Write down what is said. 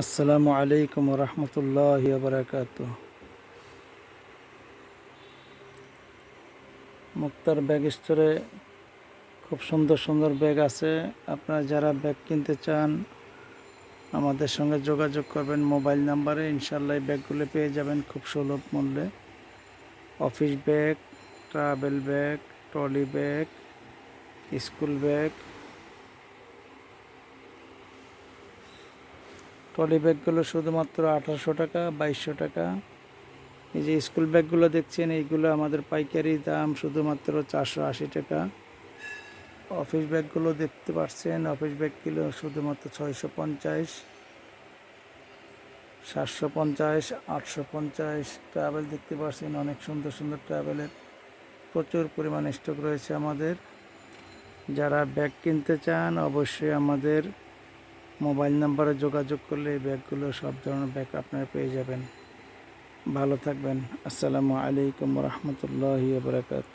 আসসালামু আলাইকুম রহমতুল্লাহ বারাকাত মুক্তার ব্যাগ স্টোরে খুব সুন্দর সুন্দর ব্যাগ আছে। আপনারা যারা ব্যাগ কিনতে চান, আমাদের সঙ্গে যোগাযোগ করবেন। মোবাইল নাম্বারে ইনশাল্লাহ এই ব্যাগগুলো পেয়ে যাবেন খুব সুলভ মূল্যে। Office bag, travel bag, trolley bag, school bag trolley ব্যাগগুলো শুধুমাত্র আঠারোশো টাকা, বাইশশো টাকা। এই যে স্কুল ব্যাগগুলো দেখছেন, এইগুলো আমাদের পাইকারি দাম শুধুমাত্র চারশো আশি টাকা। অফিস ব্যাগগুলো দেখতে পাচ্ছেন, অফিস ব্যাগগুলো শুধুমাত্র ছয়শো পঞ্চাশ, সাতশো পঞ্চাশ, আটশো পঞ্চাশ ট্রাভেল দেখতে পাচ্ছেন, অনেক সুন্দর সুন্দর ট্রাভেলের প্রচুর পরিমাণ স্টক রয়েছে আমাদের। যারা ব্যাগ কিনতে চান, অবশ্যই আমাদের মোবাইল নাম্বারে যোগাযোগ করলে এই ব্যাগগুলো সব ধরনের ব্যাগ আপনারা পেয়ে যাবেন। ভালো থাকবেন। আসসালামু আলাইকুম রহমতুল্লাহ বারকাত